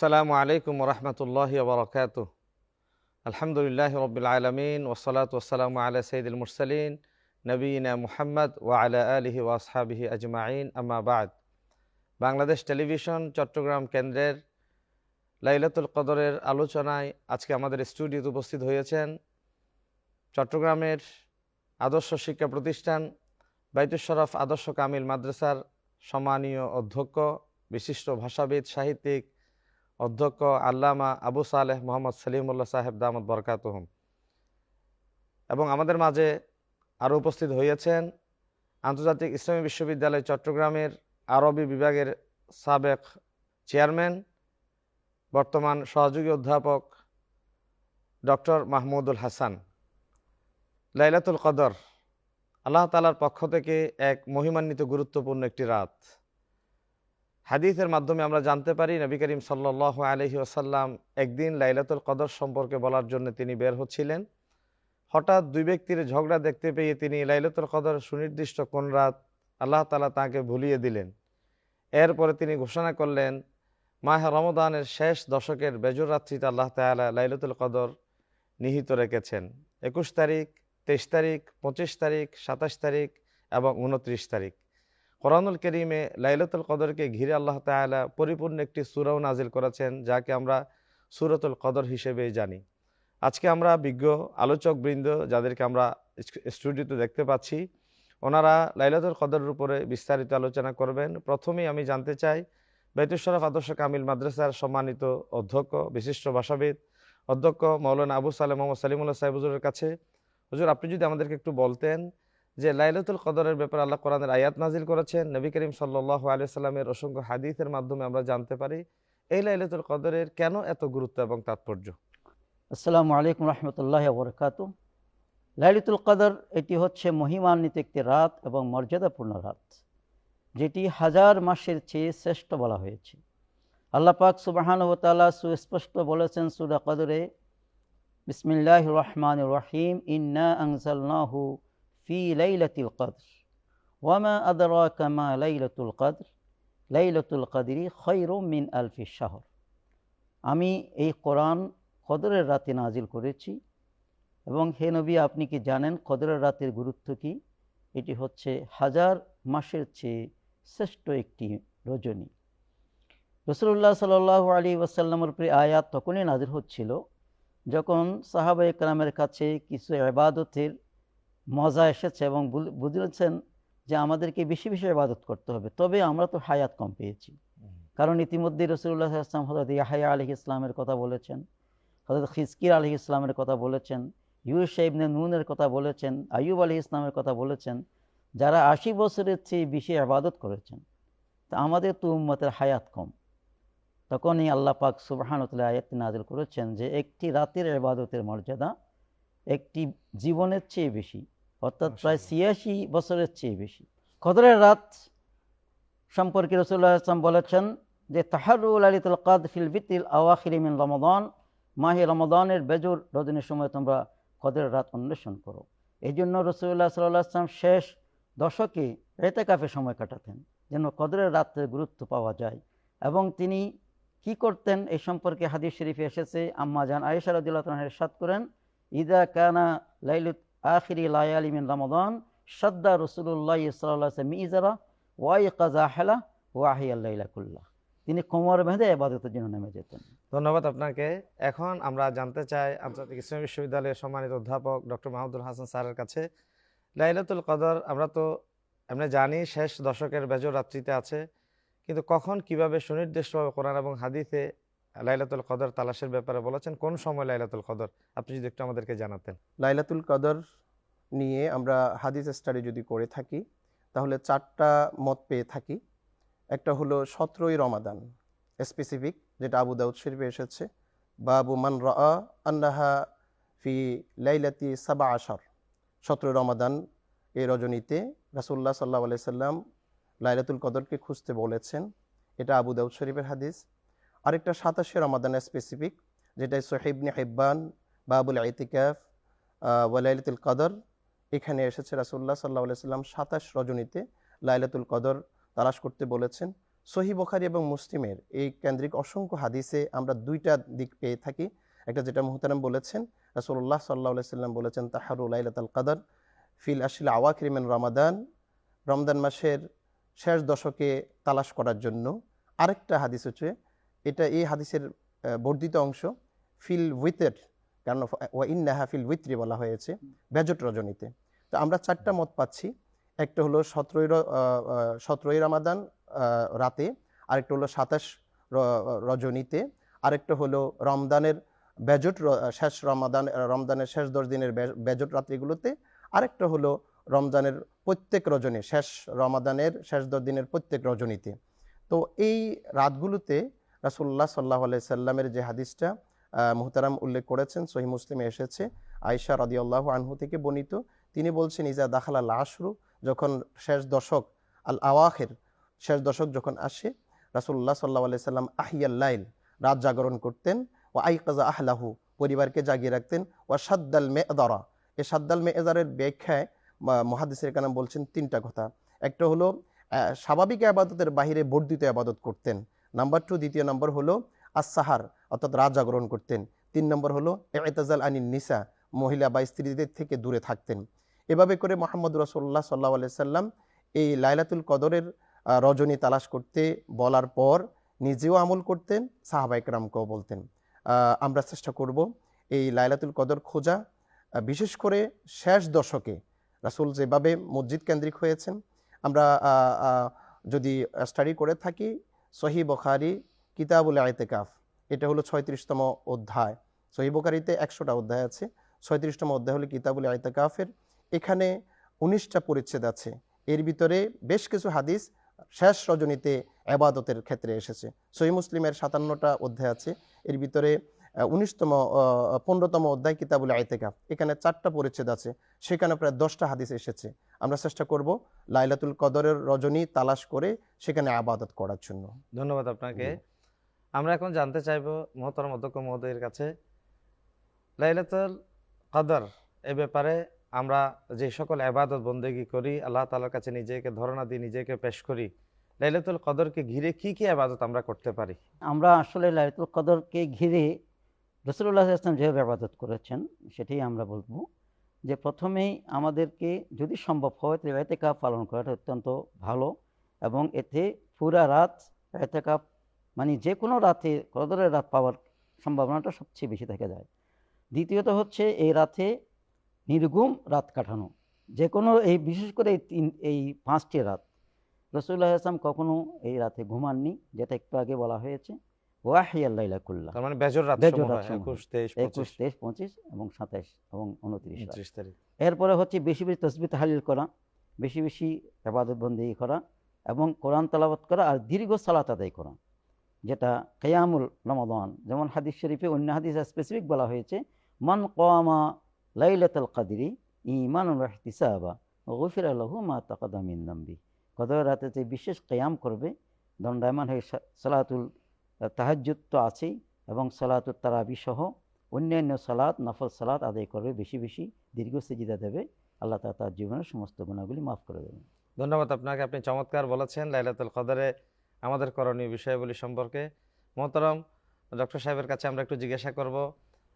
আসসালামু আলাইকুম রহমতুল্লাহ বরকাত আলহামদুলিল্লাহ রবিল আলমিন ওসলাত ওসালাম আলা সঈদুল মুরসালিন নবীনা মুহাম্মদ ওয়া আলা আলিহি ওয়াসহাবিহি আজমাইন। আম্মা বাদ। বাংলাদেশ টেলিভিশন চট্টগ্রাম কেন্দ্রের লাইলাতুল কদরের আলোচনায় আজকে আমাদের স্টুডিওতে উপস্থিত হয়েছেন চট্টগ্রামের আদর্শ শিক্ষা প্রতিষ্ঠান বাইতুল শরফ আদর্শ কামিল মাদ্রাসার সম্মানীয় অধ্যক্ষ, বিশিষ্ট ভাষাবিদ, সাহিত্যিক অধ্যক্ষ আল্লামা আবু সালেহ মোহাম্মদ সলিমুল্লাহ সাহেব দামদ বরকাতহম। এবং আমাদের মাঝে আরও উপস্থিত হয়েছেন আন্তর্জাতিক ইসলামী বিশ্ববিদ্যালয় চট্টগ্রামের আরবি বিভাগের সাবেক চেয়ারম্যান, বর্তমান সহযোগী অধ্যাপক ডক্টর মাহমুদুল হাসান। লাইলাতুল কদর, আল্লাহ তালার পক্ষ থেকে এক মহিমান্বিত গুরুত্বপূর্ণ একটি রাত। হাদিসের মাধ্যমে আমরা জানতে পারি, নবী করিম সাল্লাহ আলহি আসাল্লাম একদিন লাইলাতুল কদর সম্পর্কে বলার জন্য তিনি বের হচ্ছিলেন। হঠাৎ দুই ব্যক্তির ঝগড়া দেখতে পেয়ে তিনি লাইলাতুল কদর সুনির্দিষ্ট কোন রাত আল্লাহ তালা তাকে ভুলিয়ে দিলেন। এরপরে তিনি ঘোষণা করলেন, মাহ রমদানের শেষ দশকের বেজর রাত্রিতে আল্লাহ তালা লাইলাতুল কদর নিহিত রেখেছেন। একুশ তারিখ, তেইশ তারিখ, পঁচিশ তারিখ, সাতাশ তারিখ এবং উনত্রিশ তারিখ। কোরআনুল করিমে লাইলাতুল কদরকে ঘিরে আল্লাহ তালা পরিপূর্ণ একটি সুরাও নাজিল করেছেন, যাকে আমরা সুরতুল কদর হিসেবে জানি। আজকে আমরা বিজ্ঞ আলোচক বৃন্দ যাদেরকে আমরা স্টুডিওতে দেখতে পাচ্ছি, ওনারা লাইলাতুল কদরের উপরে বিস্তারিত আলোচনা করবেন। প্রথমেই আমি জানতে চাই বেতুশরফ আদর্শ কামিল মাদ্রাসার সম্মানিত অধ্যক্ষ, বিশিষ্ট ভাষাবিদ, অধ্যক্ষ মৌলানা আবু সালেম মোহাম্মদ সালিমুল্লাহ সাহেব হুজুরের কাছে। হুজুর, আপনি যদি আমাদেরকে একটু বলতেন যে লাইলাতুল কদরের ব্যাপারে আল্লাহ কোরআনের আয়াত নাজিল করেছেন, নবী করিম সাল্লাহ আলিয়াল্লামের অসংখ্য হাদিসের মাধ্যমে আমরা জানতে পারি এই লাইলাতুল কদরের কেন এত গুরুত্ব এবং তাৎপর্য? আসসালামু আলাইকুম রহমতুল্লাহ বরকাত লালিতুল কদর, এটি হচ্ছে মহিমান্বিত একটি রাত এবং মর্যাদাপূর্ণ রাত, যেটি হাজার মাসের চেয়ে শ্রেষ্ঠ বলা হয়েছে। আল্লাহ পাক তালা সুস্পষ্ট বলেছেন সুরা কদরে বিসমিল্লাহ রহমান রহিম, ইন্না আনসালনাহু ফি লাইলাতিল কদর ওয়ামা আদরা কামা লাইলাতুল কদর লাইলাতুল কদরি খৈর মিন আলফি শাহর আমি এই কোরআন কদরের রাতে নাজিল করেছি। এবং হে নবী, আপনি কি জানেন কদরের রাতের গুরুত্ব কি? এটি হচ্ছে হাজার মাসের চেয়ে শ্রেষ্ঠ একটি রজনী। রসুল্লাহ সাল আলী ওয়াসাল্লামের প্রিয় আয়াত তখনই নাজির হচ্ছিল, যখন সাহাবা একরামের কাছে কিছু আবাদতের মজা এসেছে এবং বুঝেছেন যে আমাদেরকে বেশি বেশি আবাদত করতে হবে। তবে আমরা তো হায়াত কম পেয়েছি। কারণ ইতিমধ্যে রসুল্লাহ আসলাম হজরত ইয়াহাইয়া আলহ ইসলামের কথা বলেছেন হজরত খিসকির আলহ ইসলামের কথা বলেছেন ইউসা ইবনে নুনের কথা বলেছেন আয়ুব আলী ইসলামের কথা বলেছেন যারা আশি বছরের চেয়ে বেশি আবাদত করেছেন তা আমাদের তো উম্মতের হায়াত কম। তখনই আল্লাহ পাক সুবাহানতুল্লাহ আয়াত নাজিল করেছেন যে একটি রাতের আবাদতের মর্যাদা একটি জীবনের চেয়ে বেশি অর্থাৎ প্রায় ছিয়াশি বছরের চেয়ে বেশি। কদরের রাত সম্পর্কে রসুল্লাহ আসলাম বলেছেন যে তাহারুল আলিতুল কাদ ফিল বিতিল আওয়াখিরিমিন রমদান মাহি রমদানের বেজুর রজনীর সময় তোমরা কদরের রাত অন্বেষণ করো। এই জন্য রসুল্লাহ সাল্লাহ আসলাম শেষ দশকে এতে কাফে সময় কাটাতেন যেন কদরের রাতের গুরুত্ব পাওয়া যায়। এবং তিনি কি করতেন এই সম্পর্কে হাদিস শরীফে এসেছে আম্মা জান আয়েশা রদুল্লাহ সাদ করেন ইদা কানা লাইলুত আখিরি লায়ালিমিন রমদান সদ্দা রসুল্লাহ সাল্লাহ মিজারা ওয়াই কাজা হেলা ওয়াহি আল্লাহ তিনি কোমর বেঁধে আবাদতের জন্য নেমে যেতেন। ধন্যবাদ আপনাকে। এখন আমরা জানতে চাই আন্তর্জাতিক ইসলামী বিশ্ববিদ্যালয়ের সম্মানিত অধ্যাপক ডক্টর মাহমুদুল হাসান স্যারের কাছে, লাইলাতুল কদর, আমরা তো আমরা জানি শেষ দশকের বেজর রাত্রিতে আছে, কিন্তু কখন, কীভাবে সুনির্দিষ্টভাবে কোরআন এবং হাদিসে লাইলাতুল কদর তালাশের ব্যাপারে বলেছেন, কোন সময় লাইলাতুল কদর? আপনি যদি একটু আমাদেরকে জানাতেন। লাইলাতুল কদর নিয়ে আমরা হাদিস স্টাডি যদি করে থাকি, তাহলে চারটা মত পেয়ে থাকি। একটা হলো সতেরোই রমাদান স্পেসিফিক যেটা আবু দাউদ শরীফে এসেছে। বাবু মান আন্নাহা ফি লাইলাতি সাবা আসর সতেরো রমাদান এই রজনীতে রাসুল্লাহ সাল্লাহ আলাই সাল্লাম লাইলাতুল কদরকে খুঁজতে বলেছেন। এটা আবু দাউদ শরীফের হাদিস। আরেকটা সাতাশে রমাদান স্পেসিফিক যেটা সোহেবনে হেব্বান বাবুল আইতিকাফ ওয়ালাইলাতুল কদর। এখানে এসেছে রাসুল্লাহ সাল্লাহ সাল্লাম সাতাশ রজনীতে লাইলাতুল কদর তালাশ করতে বলেছেন। সহি বখারি এবং মুসলিমের এই কেন্দ্রিক অসংখ্য হাদিসে আমরা দুইটা দিক পেয়ে থাকি। একটা যেটা মুহতারাম বলেছেন, রাসূলুল্লাহ সাল্লাহ সাল্লাম বলেছেন তাহারু লাইলাতাল কাদার ফিল আশিল আওয়াকিরিমেন রমাদান। রমদান মাসের শেষ দশকে তালাশ করার জন্য আরেকটা হাদিস হচ্ছে এটা এই হাদিসের বর্ধিত অংশ। ফিল উইথের কারণ ওয়া ইন্নাহা ফিল উইত্রি বলা হয়েছে, বেজট রজনীতে। তো আমরা চারটা মত পাচ্ছি। একটা হলো সতেরোই সতেরোই রামাদান রাতে। আরেকটা হলো সাতাশ রজনীতে। আরেকটা হলো রমদানের বেজট শেষ রমাদান রমদানের শেষ দশ দিনের বে- বেজট রাত্রিগুলোতে। আরেকটা হলো রমজানের প্রত্যেক রজনী, শেষ রমাদানের শেষ দশ দিনের প্রত্যেক রজনীতে। তো এই রাতগুলোতে রাসুল্লাহ সাল্লাহ আলাই সাল্লামের যে হাদিসটা মুহতারাম উল্লেখ করেছেন সহি মুসলিমে এসেছে। আয়সা রাদিয়াল্লাহু আনহু থেকে বর্ণিত, তিনি বলছেন, ইজা দাখালা লাশরু যখন শেষ দশক, আল আওয়াখের, শেষ দশক যখন আসে রাসুল্লাহ সাল্লাহ আলাই সাল্লাম আহিয়াল্লাইল রাত জাগরণ করতেন ও আইকাজা আহলাহু পরিবারকে জাগিয়ে রাখতেন ও সাদ্দাল মে দরা এই সাদ্দাল মে এজারের ব্যাখ্যায় মহাদিসের কানাম বলছেন তিনটা কথা। একটা হলো স্বাভাবিক আবাদতের বাহিরে বর্ধিত আবাদত করতেন নাম্বার টু দ্বিতীয় নম্বর হলো আসাহার অর্থাৎ রাত জাগরণ করতেন। তিন নম্বর হলো এতেজাল আনিন নিসা, মহিলা বা স্ত্রীদের থেকে দূরে থাকতেন। এভাবে করে মোহাম্মদ রসোল্লা সাল্লাহ সাল্লাম এই লাইলাতুল কদরের রজনী তালাশ করতে বলার পর নিজেও আমল করতেন সাহাবাইকরামকেও বলতেন। আমরা চেষ্টা করব এই লাইলাতুল কদর খোঁজা। বিশেষ করে শেষ দশকে রাসুল যেভাবে মসজিদ কেন্দ্রিক হয়েছেন, আমরা যদি স্টাডি করে থাকি সহি বখারি, কিতাবুল আয়তেকাফ এটা হলো ছয়ত্রিশতম অধ্যায়। সহি বখারিতে একশোটা অধ্যায় আছে। ছয়ত্রিশতম অধ্যায় হলো কিতাবুল আয়তেকাফের এখানে উনিশটা পরিচ্ছেদ আছে। এর ভিতরে বেশ কিছু হাদিস শেষ রজনীতে আবাদতের ক্ষেত্রে এসেছে। সহি মুসলিমের সাতান্নটা অধ্যায় আছে। এর ভিতরে উনিশতম পনেরোতম অধ্যায় কিতাবুল আয়তেকাফ এখানে চারটা পরিচ্ছেদ আছে সেখানে প্রায় দশটা হাদিস এসেছে। আমরা চেষ্টা করব লাইলাতুল কদরের রজনী তালাশ করে সেখানে আবাদত করার জন্য। ধন্যবাদ আপনাকে। আমরা এখন জানতে চাইব মহতরম অধ্যক্ষ মহোদয়ের কাছে লাইলাতুল কদর এ ব্যাপারে আমরা যে সকল আবাদত বন্দেগী করি আল্লাহ তালার কাছে নিজেকে ধরনা দিয়ে নিজেকে পেশ করি লাইলাতুল কদরকে ঘিরে কি কি আবাদত আমরা করতে পারি? আমরা আসলে লাইলাতুল কদরকে ঘিরে রসুল্লাহ ইসলাম যেভাবে আবাদত করেছেন সেটাই আমরা বলব যে প্রথমেই আমাদেরকে যদি সম্ভব হয়, তাহলে এতেকাপ পালন করাটা অত্যন্ত ভালো এবং এতে পুরা রাত এতেকাপ মানে যে কোনো রাতে কদরের রাত পাওয়ার সম্ভাবনাটা সবচেয়ে বেশি থেকে যায়। দ্বিতীয়ত হচ্ছে এই রাতে নির্গুম রাত কাটানো। যে কোনো এই, বিশেষ করে এই তিন, এই পাঁচটি রাত। রসুল্লাহ আসলাম কখনো এই রাতে ঘুমাননি, যেটা একটু আগে বলা হয়েছে। ওয়াহিয়াল্লাইলা কুল্লা তার মানে বেজর রাত বেজর রাত এবং সাতাইশ এবং উনত্রিশ রাত। উনত্রিশ তারিখ। এরপরে হচ্ছে বেশি বেশি তসবি তাহালিল করা বেশি বেশি আবাদত বন্দি করা এবং কোরআন তালাবাত করা আর দীর্ঘ সালাত আদায় করা যেটা কেয়ামুল রমাদান। যেমন হাদিস শরীফে অন্য হাদিস স্পেসিফিক বলা হয়েছে মান কোয়ামা লাইলাতুল কাদরি ইমান ইহতিসাবা গফির আল্লাহু মা তাকাদামিন নাম্বি কদর রাতে যে বিশেষ কেয়াম করবে দণ্ডায়মান হয়ে সালাতুল তাহাজ্জুদ তো আছেই এবং সালাতুল তারাবি সহ অন্যান্য সালাত নফল সালাত আদায় করবে বেশি বেশি দীর্ঘ সেজিদা দেবে। আল্লাহ তাআলা তার জীবনের সমস্ত গুণাগুলি মাফ করে দেবেন। ধন্যবাদ আপনাকে আপনি চমৎকার বলেছেন লাইলাতুল কদরে আমাদের করণীয় বিষয়গুলি সম্পর্কে। মোহতরম ডক্টর সাহেবের কাছে আমরা একটু জিজ্ঞাসা করব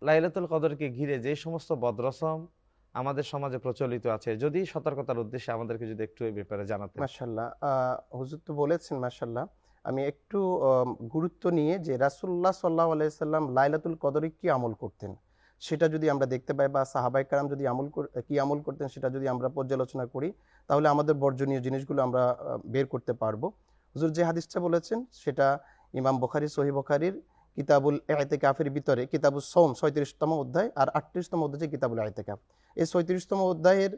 লাইলাতুল কদরকে ঘিরে যে সমস্ত বদরসম আমাদের সমাজে প্রচলিত আছে যদি সতর্কতার উদ্দেশ্যে আমাদেরকে যদি একটু এই ব্যাপারে জানাতে মাসাল্লাহ হুজুর তো বলেছেন মাসাল্লাহ আমি একটু গুরুত্ব নিয়ে যে রাসুল্লাহ সাল্লাহ আলাইসাল্লাম লাইলাতুল কদরে কী আমল করতেন, সেটা যদি আমরা দেখতে পাই বা সাহাবাই কারাম যদি আমল কী আমল করতেন সেটা যদি আমরা পর্যালোচনা করি, তাহলে আমাদের বর্জনীয় জিনিসগুলো আমরা বের করতে পারব। হুজুর যে হাদিসটা বলেছেন, সেটা ইমাম বখারি সহি বখারির কিতাবুল এতে কাফের ভিতরে কিতাবুল সোম ছয়ত্রিশতম অধ্যায় আর আটত্রিশতম অধ্যায় কিতাবুল আয়তে কাফ এই ছয়ত্রিশতম অধ্যায়ের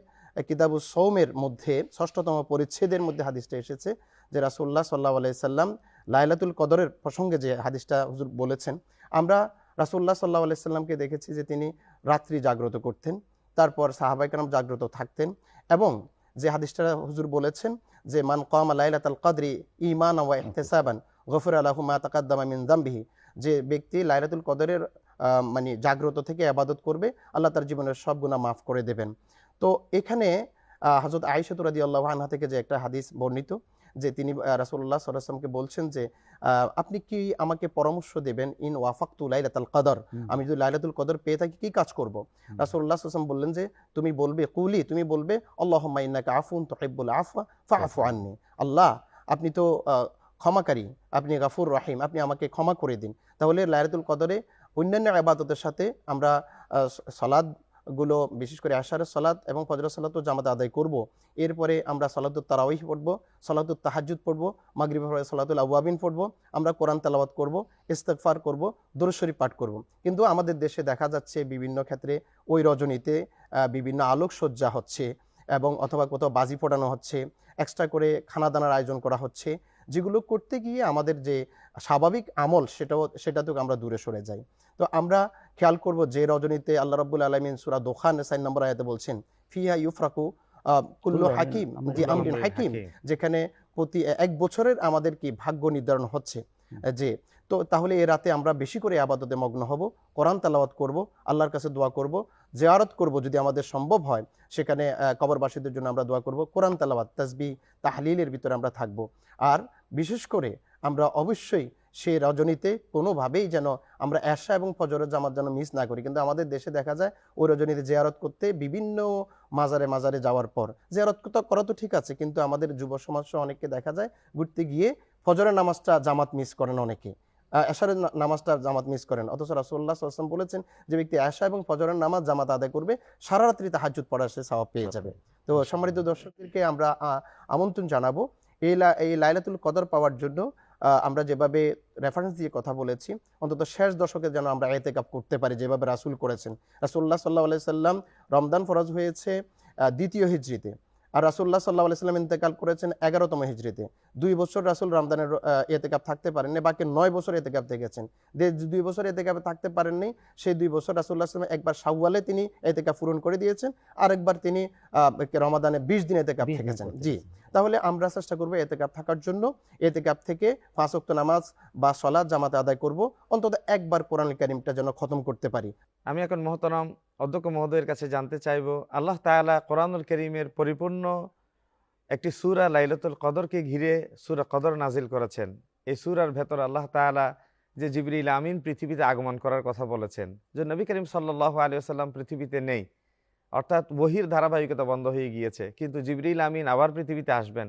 কিতাবুল সৌমের মধ্যে, ষষ্ঠতম পরিচ্ছেদের মধ্যে হাদিসটা এসেছে। যে রাসুল্লাহ সাল্লাহ আলাইসাল্লাম লাইলাতুল কদরের প্রসঙ্গে যে হাদিসটা হুজুর বলেছেন, আমরা রাসুল্লাহ সাল্লাহ আলাইসাল্লামকে দেখেছি যে তিনি রাত্রি জাগ্রত করতেন, তারপর সাহাবাইকারাম জাগ্রত থাকতেন এবং যে হাদিসটা হুজুর বলেছেন যে, মান কামা লাইলাতুল কদরি ইমান ওয়া গফর আলাহু মা তাকাদ্দামা মিন যামবিহি যে ব্যক্তি লাইলাতুল কদরের মানে জাগ্রত থেকে আবাদত করবে, আল্লাহ তার জীবনের সব গুণা মাফ করে দেবেন। তো এখানে হজরত আইসতুরাদি আল্লাহ আনহা থেকে যে একটা হাদিস বর্ণিত যে তিনি রাসুল্লাহ সাল্লামকে বলছেন যে আপনি কি আমাকে পরামর্শ দেবেন ইন ওয়াফাকতু লাইলাতুল কদর? আমি যদি লাইলাতুল কদর পেয়ে থাকি কি কাজ করব? রাসুল্লাহ সাল্লাম বললেন যে তুমি বলবে কুলি তুমি বলবে আল্লাহুম্মা ইন্নাকা আফুন তুহিব্বুল আফওয়া ফাআফু আননি। আল্লাহ আপনি তো ক্ষমাকারী আপনি গাফুর রাহিম আপনি আমাকে ক্ষমা করে দিন। তাহলে লাইলাতুল কদরে অন্যান্য আবাদতের সাথে আমরা আহ, সালাদগুলো বিশেষ করে আশারের সালাদ এবং ফজরের সালাদও জামাত আদায় করব। এরপরে আমরা সালাতুল তারাউহ পড়ব সালাতুল তাহাজ্জুদ পড়ব, মাগরিব সালাতুল আওয়াবিন পড়ব, আমরা কোরআন তেলাওয়াত করব, ইস্তেগফার করব, দরুদ পাঠ করব। কিন্তু আমাদের দেশে দেখা যাচ্ছে বিভিন্ন ক্ষেত্রে ওই রজনীতে বিভিন্ন আলোকসজ্জা হচ্ছে এবং অথবা কোথাও বাজি ফোটানো হচ্ছে এক্সট্রা করে খানা দানার আয়োজন করা হচ্ছে, যেগুলো করতে গিয়ে আমাদের যে স্বাভাবিক আমল সেটাও সেটা থেকে আমরা দূরে সরে যাই। তো আমরা খেয়াল করব যে রজনীতে আল্লাহ রাব্বুল আলমিন সুরা দোখান সাইন নম্বর আয়াতে বলছেন ফিহা ইউফরাকু কুল্লু হাকিম জি। আমরিন হাকিম যেখানে প্রতি এক বছরের আমাদের কি ভাগ্য নির্ধারণ হচ্ছে। যে তো তাহলে এ রাতে আমরা বেশি করে আবাদতে মগ্ন হব কোরআন তালাওয়াত করব আল্লাহর কাছে দোয়া করব জিয়ারত করব যদি আমাদের সম্ভব হয় সেখানে কবরবাসীদের জন্য আমরা দোয়া করব কোরআন তালাওয়াত তাসবি তাহলিলের ভিতরে আমরা থাকব। আর বিশেষ করে আমরা অবশ্যই সেই রজনীতে কোনোভাবেই যেন আমরা এশা এবং ফজরের জামাত যেন মিস না করি। কিন্তু আমাদের দেশে দেখা যায় ওই রজনীতে জিয়ারত করতে বিভিন্ন মাজারে মাজারে যাওয়ার পর জিয়ারত করা তো ঠিক আছে কিন্তু আমাদের যুব সমাজ অনেককে দেখা যায় ঘুরতে গিয়ে ফজরের নামাজটা জামাত মিস করেন অনেকে। আহ, এশারের নামাজটা জামাত মিস করেন। অথচ রাসুল্লাহ আসলাম বলেছেন যে ব্যক্তি এশা এবং ফজরের নামাজ জামাত আদায় করবে সারা রাত্রি তাহাজুদ পড়া সে সওয়াব পেয়ে যাবে। তো সম্মানিত দর্শকদেরকে আমরা আমন্ত্রণ জানাব এই লাইলাতুল কদর পাওয়ার জন্য আমরা যেভাবে রেফারেন্স দিয়ে কথা বলেছি, অন্তত শেষ দশকে যেন আমরা এতেকাপ করতে পারি, যেভাবে রাসুল করেছেন। রাসুল্লাহ সাল্লাহ আলাই সাল্লাম রমদান ফরজ হয়েছে দ্বিতীয় হিজড়িতে আর রাসুল্লাহ সাল্লাহ আলাইসাল্লাম ইন্তেকাল করেছেন এগারোতম হিজড়িতে দুই বছর রাসুল রমদানের এতেকাপ থাকতে পারেননি বাকি নয় বছর এতেকাপ থেকেছেন যে দুই বছর এতেকাপে থাকতে পারেননি সেই দুই বছর রাসুল্লাহ সাল্লাম একবার শাওয়ালে তিনি এতেকাপ পূরণ করে দিয়েছেন আরেকবার তিনি রমাদানে বিশ দিন এতেকাপ 20 দিন থেকেছেন। জি তাহলে আমরা চেষ্টা করব এতেকাপ থাকার জন্য এতেকাপ থেকে পাঁচ ওয়াক্ত নামাজ বা সলাদ জামাতে আদায় করব অন্তত একবার কোরআন কারিমটা যেন খতম করতে পারি। আমি এখন মহতরম অধ্যক্ষ মহোদয়ের কাছে জানতে চাইব আল্লাহ তাআলা কোরআনুল করিমের পরিপূর্ণ একটি সূরা লাইলাতুল কদরকে ঘিরে সুরা কদর নাজিল করেছেন। এই সূরার ভেতর আল্লাহ তাআলা যে জিবরিল আমিন পৃথিবীতে আগমন করার কথা বলেছেন, যে নবী করিম সাল্লাহ আলিয়া সাল্লাম পৃথিবীতে নেই, অর্থাৎ বহির ধারাবাহিকতা বন্ধ হয়ে গিয়েছে। কিন্তু জিবরিল আমিন আবার পৃথিবীতে আসবেন।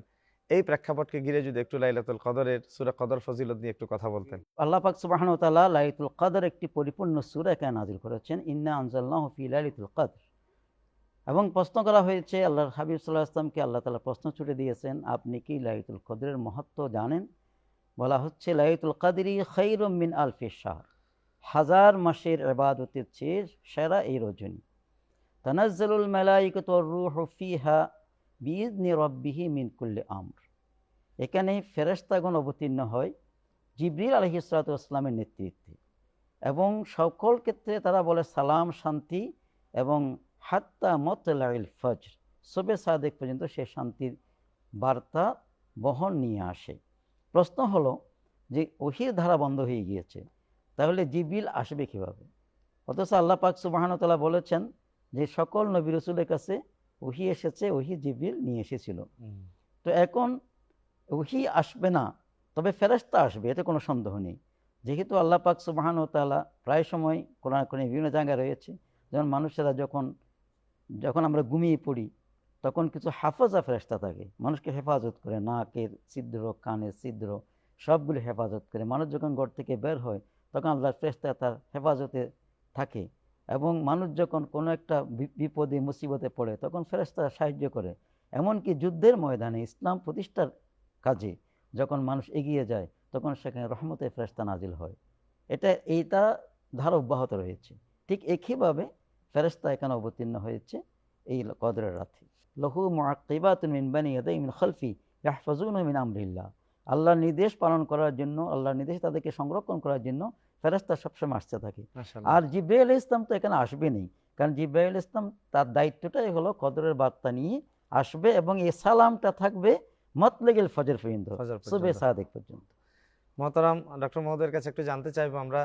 এই প্রেক্ষাপটকে ঘিরে যদি একটু লাইলাতুল কদরের, সুরা কদর ফজিলত নিয়ে একটু কথা বলতেন। আল্লাহ পাক সুবাহান লাইলাতুল কদর একটি পরিপূর্ণ সূরা এখানে নাজিল করেছেন। ইন্না আনজালনাহু ফি লাইলাতুল কদর। এবং প্রশ্ন করা হয়েছে, আল্লাহর হাবিব সাল্লাহ আসলামকে আল্লাহ তালা প্রশ্ন ছুটে দিয়েছেন, আপনি কি লাইলাতুল কদরের মহত্ব জানেন? বলা হচ্ছে, লাইলাতুল কদরি খাইরুম মিন আলফি শাহর। হাজার মাসের ইবাদতের চেয়ে সেরা এই রজনী। তানাজ্জালুল মালাইকাতু ওয়ার রূহু ফিহা বিইذনি রাব্বিহি মিন কুল্লি আমর। এখানে ফেরেশতাগণ অবতীর্ণ হয় জিবরিল ইসলামের নেতৃত্বে এবং সকল ক্ষেত্রে তারা বলে সালাম, শান্তি এবং হাত্তা মতলাইল ফজর সবে সাদেক পর্যন্ত সে শান্তির বার্তা বহন নিয়ে আসে। প্রশ্ন হলো যে ওহির ধারা বন্ধ হয়ে গিয়েছে তাহলে জিবরিল আসবে কীভাবে? অথচ আল্লাহ পাক সুবাহানতাল্লাহ বলেছেন যে সকল নবী রসুলের কাছে ওহি এসেছে ওহি জিবরিল নিয়ে এসেছিল। তো এখন ওহি আসবে না তবে ফেরেশতা আসবে এতে কোনো সন্দেহ নেই। যেহেতু আল্লাহ পাক সুবাহান ও প্রায় সময় কোরআন কোরআনে বিভিন্ন জায়গায় রয়েছে যেমন মানুষেরা যখন যখন আমরা ঘুমিয়ে পড়ি, তখন কিছু হাফাজা ফেরেশতা থাকে। মানুষকে হেফাজত করে, নাকের ছিদ্র, কানের ছিদ্র, সবগুলি হেফাজত করে। মানুষ যখন ঘর থেকে বের হয়, তখন আল্লাহর ফেরেশতা তার হেফাজতে থাকে এবং মানুষ যখন কোনো একটা বিপদে, মুসিবতে পড়ে, তখন ফেরেশতারা সাহায্য করে। এমনকি যুদ্ধের ময়দানে ইসলাম প্রতিষ্ঠার কাজে যখন মানুষ এগিয়ে যায়, তখন সেখানে রহমতের ফেরেশতা নাজিল হয়। এটা, এইটা ধারা অব্যাহত রয়েছে। ঠিক একইভাবে ফেরেশতা এখানে অবতীর্ণ হয়েছে এই কদরের রাতে। লহু মিন খালফি ইয়াহফাজুনা মিন আল্লাহর নির্দেশ পালন করার জন্য আল্লাহর নির্দেশ তাদেরকে সংরক্ষণ করার জন্য ফেরেশতা সবসময় আসতে থাকে। আর জিব্রাইল ইসলাম তো এখানে আসবেনই কারণ জিব্রাইল ইসলাম তার দায়িত্বটাই হলো কদরের বার্তা নিয়ে আসবে এবং এই সালামটা থাকবে মতলেগেল ফজর পর্যন্ত সুবে সাদেক পর্যন্ত। মহতারাম ডক্টর মহোদয়ের কাছে একটু জানতে চাইব আমরা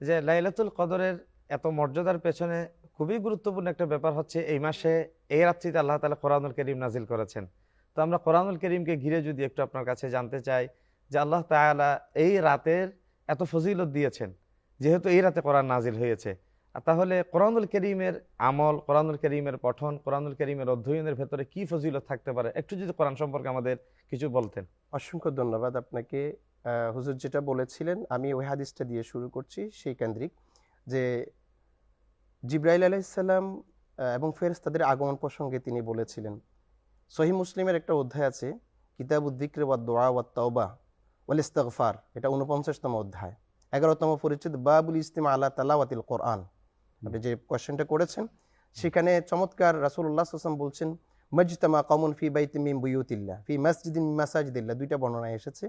যে লাইলাতুল কদরের এত মর্যাদার পেছনে খুবই গুরুত্বপূর্ণ একটা ব্যাপার হচ্ছে এই মাসে, এই রাত্রিতে আল্লাহ তালা কোরআনুল করিম নাজিল করেছেন। তো আমরা কোরআনুল করিমকে ঘিরে যদি একটু আপনার কাছে জানতে চাই যে আল্লাহ তাআলা এই রাতের এত ফজিলত দিয়েছেন, যেহেতু এই রাতে কোরআন নাজিল হয়েছে। তাহলে কোরআনুল করিমের আমল, কোরআনুল করিমের পঠন, কোরআনুল করিমের অধ্যয়নের ভেতরে কি ফজিলত থাকতে পারে? একটু যদি কোরআন সম্পর্কে আমাদের কিছু বলতেন। অসংখ্য ধন্যবাদ আপনাকে। হুজুর যেটা বলেছিলেন, আমি ওই হাদিসটা দিয়ে শুরু করছি, সেই কেন্দ্রিক। যে জিব্রাইল আলাইসাল্লাম এবং ফেরেশতাদের আগমন প্রসঙ্গে তিনি বলেছিলেন সহি মুসলিমের একটা অধ্যায় আছে কিতাবুদ্দিক্র ওয়া দোয়া ওয়া তওবা ওয়াল ইস্তাগফার এটা উনপঞ্চাশতম অধ্যায়। এগারোতম পরিচিত বাবুল ইস্তিমা আল্লাহ তালাওয়াতিল কোরআন আপনি যে কোয়েশ্চেনটা করেছেন, সেখানে চমৎকার সাল্লাল্লাহু আলাইহি বলছেন, মজতমা কমন ফি বাইতি মিন বুয়ুতিল্লাহ ফি মসজিদিন মাসাজিদিল্লাহ, দুইটা বর্ণনা এসেছে।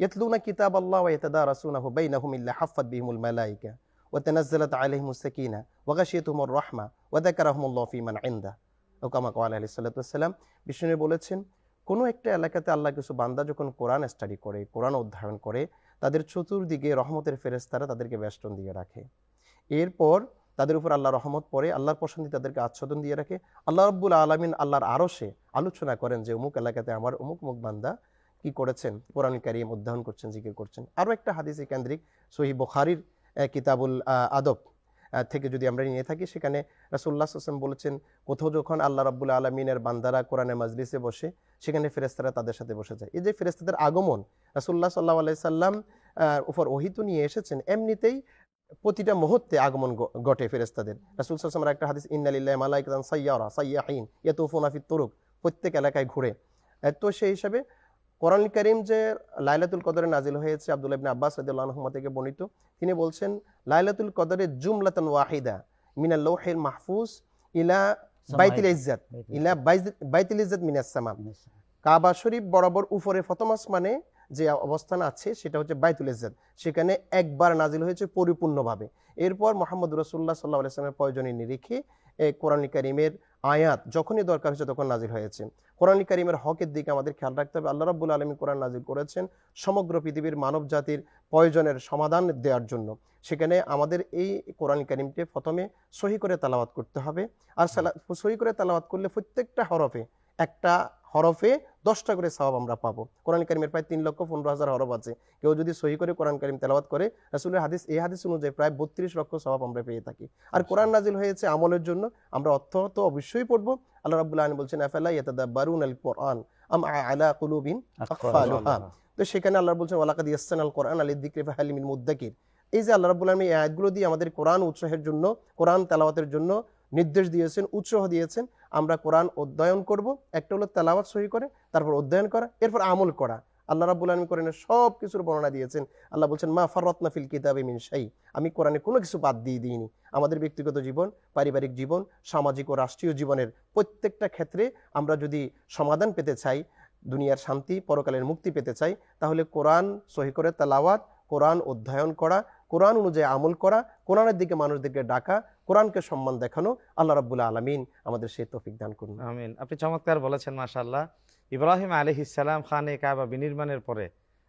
ইয়াতলুনা কিতাব আল্লাহ ওয়া ইয়াতাদারাসুনাহু বাইনাহুম ইল্লা হাফফাত বিহিমুল মালাইকা ওয়া তানাজ্জালাত আলাইহিমুস সাকিনা ওয়া গাশিয়াতুহুমুর রাহমা ওয়া যাকারাহুমুল্লাহু ফি মান ইনদা ও কামা ক্বালা আলাইহিস সালাতু ওয়াসসালাম বিষ্ণু বলেছেন, কোনো একটা এলাকাতে আল্লাহ কিছু বান্দা যখন কোরআন স্টাডি করে, কোরআন অধ্যয়ন করে, তাদের চতুর্দিকে রহমতের ফেরেশতারা তাদেরকে বেষ্টন দিয়ে রাখে। এরপর তাদের উপর আল্লাহ রহমত পড়ে আল্লাহর পছন্দে তাদেরকে আচ্ছাদন দিয়ে রাখে। আল্লাহ রব্বুল আলমিন আল্লাহর আরশে আলোচনা করেন যে, অমুক এলাকাতে আমার অমুক অমুক বান্দা কি করেছেন? কোরআন কারিম অধ্যয়ন করছেন, জিকির করছেন। আরও একটা হাদিসে কেন্দ্রিক সহি বখারির কিতাবুল আদব থেকে যদি আমরা নিয়ে থাকি, সেখানে রাসুল্লাহ হাসান বলেছেন, কোথাও যখন আল্লাহ রাব্বুল আলমিনের বান্দারা কোরআনে মাজলিসে বসে, সেখানে ফেরেস্তারা তাদের সাথে বসে যায়। এই যে ফেরেস্তাদের আগমন রাসুল্লাহ সাল্লাহ আলাই সাল্লাম উপর ওহিত নিয়ে এসেছেন, এমনিতেই প্রতিটা মুহূর্তে আগমন ঘটে ফেরেস্তাদের রাসুল সাল্লামের একটা হাদিস, ইন্নালিল্লাহ মালাইকান সাইয়ারা, সাইয়াহিন, ইয়াতুফুনা ফিত তুরুক প্রত্যেক এলাকায় ঘুরে। তো সেই হিসাবে কোরআন করিম যে লাইলাতুল কদরে নাজিল হয়েছে আব্দুল্লাহ ইবনে আব্বাস রাদিয়াল্লাহু আনহুমা থেকে বর্ণিত তিনি বলছেন লাইলাতুল কদরে জুমলাতান ওয়াহিদা মিনাল লৌহিল মাহফুজ ইলা বাইতুল ইজ্জাত ইলা বাইতুল ইজ্জাত মিনাস সামা। কাবা শরীফ বরাবর উপরে প্রথম আসমানে যে অবস্থান আছে সেটা হচ্ছে বাইতুল ইজ্জাত। সেখানে একবার নাজিল হয়েছে পরিপূর্ণভাবে। এরপর মোহাম্মদ রসুল্লাহ সাল্লাহ আলাইসলামের প্রয়োজনীয় নিরিখে কোরআন কারিমের আয়াত যখনই দরকার হয়েছে তখন নাজিল হয়েছে। কোরআন কারিমের হকের দিকে আমাদের খেয়াল রাখতে হবে। আল্লাহ রাবুল আলমী কোরআন নাজিল করেছেন সমগ্র পৃথিবীর মানব জাতির প্রয়োজনের সমাধান দেওয়ার জন্য। সেখানে আমাদের এই কোরআন কারিমকে প্রথমে সহি করে তালাওয়াত করতে হবে। আর সহি করে তালাবাত করলে প্রত্যেকটা হরফে একটা হরফে দশটা করে সওয়াব আমরা পাবো। কোরআন কারিমের প্রায় তিন লক্ষ পনেরো হাজার হরফ আছে। কেউ যদি সহি করে কোরআন কারিম তেলাওয়াত করে রাসুলের হাদিস এই হাদিস অনুযায়ী প্রায় বত্রিশ লক্ষ সওয়াব আমরা পেয়ে থাকি। আর কোরআন নাজিল হয়েছে আমলের জন্য আমরা অর্থ তো অবশ্যই পড়ব। আল্লাহ রাব্বুল আলামিন বলছেন আফালা ইয়াতাদাব্বারুন আল কোরআন আম আলা কুলুবিন তো সেখানে আল্লাহ বলছেন ওয়ালাকাদ ইয়াসসানাল কোরআন আলী দিকরি ফাহালিমিন মুদ্দাকির। এই যে আল্লাহ রাব্বুল আলামিন এই আয়াতগুলো দিয়ে আমাদের কোরআন উৎসাহের জন্য কোরআন তেলাওয়াতের জন্য নির্দেশ দিয়েছেন উৎসাহ দিয়েছেন। আমরা কোরআন অধ্যয়ন করব। একটা হলো তেলাওয়াত সহি করে, তারপর অধ্যয়ন করা, এরপর আমল করা। আল্লাহ রাব্বুল আলামিন কোরআনের সব কিছুর বর্ণনা দিয়েছেন। আল্লাহ বলছেন, মা ফাররাতনা ফিল কিতাবি মিন শাই আমি কোরআনে কোনো কিছু বাদ দিয়ে দিইনি। আমাদের ব্যক্তিগত জীবন, পারিবারিক জীবন, সামাজিক ও রাষ্ট্রীয় জীবনের প্রত্যেকটা ক্ষেত্রে আমরা যদি সমাধান পেতে চাই, দুনিয়ার শান্তি, পরকালের মুক্তি পেতে চাই, তাহলে কোরআন সহি করে তেলাওয়াত, কোরআন অধ্যয়ন করা, কোরআন অনুযায়ী আমল করা, কোরআনের দিকে মানুষদেরকে ডাকা কোরআনকে সম্মান দেখানো, আল্লাহ রাব্বুল আলামিন আমাদের সেই তৌফিক দান করুন। আমিন। আপনি চমৎকার বলেছেন মাশাল্লাহ ইব্রাহিম আলী ইসালাম খানে কাবা বিনির্মাণের পরে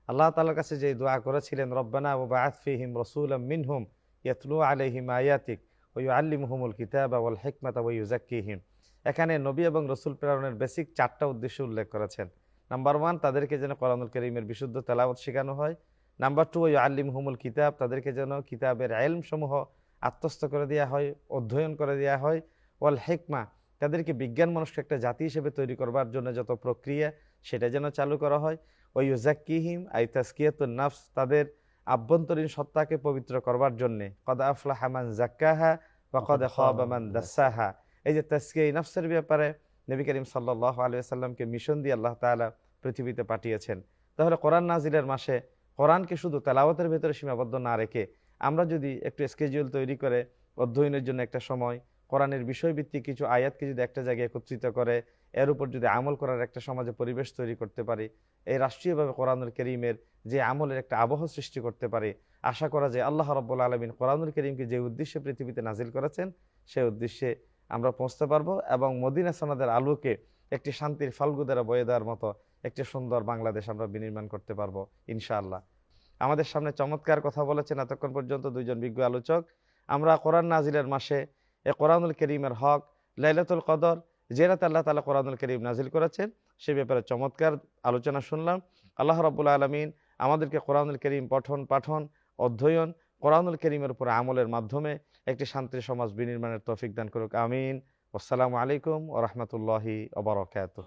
আল্লাহ তালার কাছে যে দোয়া করেছিলেন, রব্বানা ও বাআতফিহিম রসুল মিনহুম ইয়াতলু আলাইহিম আয়াতিক ও আল্লিমহুমুল কিতাব ওয়াল হিকমাত ওয়া ইউজাক্কিহিম এখানে নবী এবং রসুল প্রেরণের বেসিক চারটা উদ্দেশ্য উল্লেখ করেছেন। নাম্বার ওয়ান, তাদেরকে যেন কোরআনুল করিমের বিশুদ্ধ তেলাওয়াত শেখানো হয়। নাম্বার টু ওই আল্লিমহুমুল কিতাব, তাদেরকে যেন কিতাবের এলম সমূহ আত্মস্থ করে দেওয়া হয় অধ্যয়ন করে দেওয়া হয়। ওয়াল হেকমা তাদেরকে বিজ্ঞান মানুষকে একটা জাতি হিসেবে তৈরি করবার জন্য যত প্রক্রিয়া সেটা যেন চালু করা হয়। ওই ইউজাক্কিহিম আই তাস্কিয়াতুন নাফস তাদের আভ্যন্তরীণ সত্তাকে পবিত্র করবার জন্যে। কদ আফলা হামান জাক্কাহা বা কদ খাবামান দাসাহা। এই যে তাস্কিয়া নফসের ব্যাপারে নবী করিম সাল্লাহ আলিয়াল্লামকে মিশন দিয়ে আল্লাহ তাআলা পৃথিবীতে পাঠিয়েছেন। তাহলে কোরআন নাজিলের মাসে কোরআনকে শুধু তেলাওয়াতের ভেতরে সীমাবদ্ধ না রেখে আমরা যদি একটু স্কেজুয়াল তৈরি করে অধ্যয়নের জন্য একটা সময়, কোরআনের বিষয়ভিত্তিক কিছু আয়াতকে যদি একটা জায়গায় একত্রিত করে, এর উপর যদি আমল করার একটা সমাজে পরিবেশ তৈরি করতে পারি, এই রাষ্ট্রীয়ভাবে কোরআনুল করিমের যে আমলের একটা আবহ সৃষ্টি করতে পারে, আশা করা যায় আল্লাহ রব্বুল আলমিন কোরআনুল করিমকে যে উদ্দেশ্যে পৃথিবীতে নাজিল করেছেন সেই উদ্দেশ্যে আমরা পৌঁছতে পারব এবং মদিনা সনাদের আলোকে একটি শান্তির ফাল্গুদারা বয়ে দেওয়ার মতো একটি সুন্দর বাংলাদেশ আমরা বিনির্মাণ করতে পারব, ইনশাআল্লাহ। আমাদের সামনে চমৎকার কথা বলেছেন এতক্ষণ পর্যন্ত দুইজন বিজ্ঞ আলোচক। আমরা কোরআন নাজিলের মাসে এ কোরআনুল করিমের হক, লাইলাতুল কদর যে রাতে আল্লাহ তালা কোরআনুল করিম নাজিল করেছেন, সে ব্যাপারে চমৎকার আলোচনা শুনলাম। আল্লাহ রাবুল আলমিন আমাদেরকে কোরআনুল করিম পঠন, পাঠন, অধ্যয়ন, কোরআনুল করিমের উপর আমলের মাধ্যমে একটি শান্তি সমাজ বিনির্মাণের তৌফিক দান করুক। আমিন। আসসালামু আলাইকুম ও রহমতুল্লাহি ওবরাকাতুহ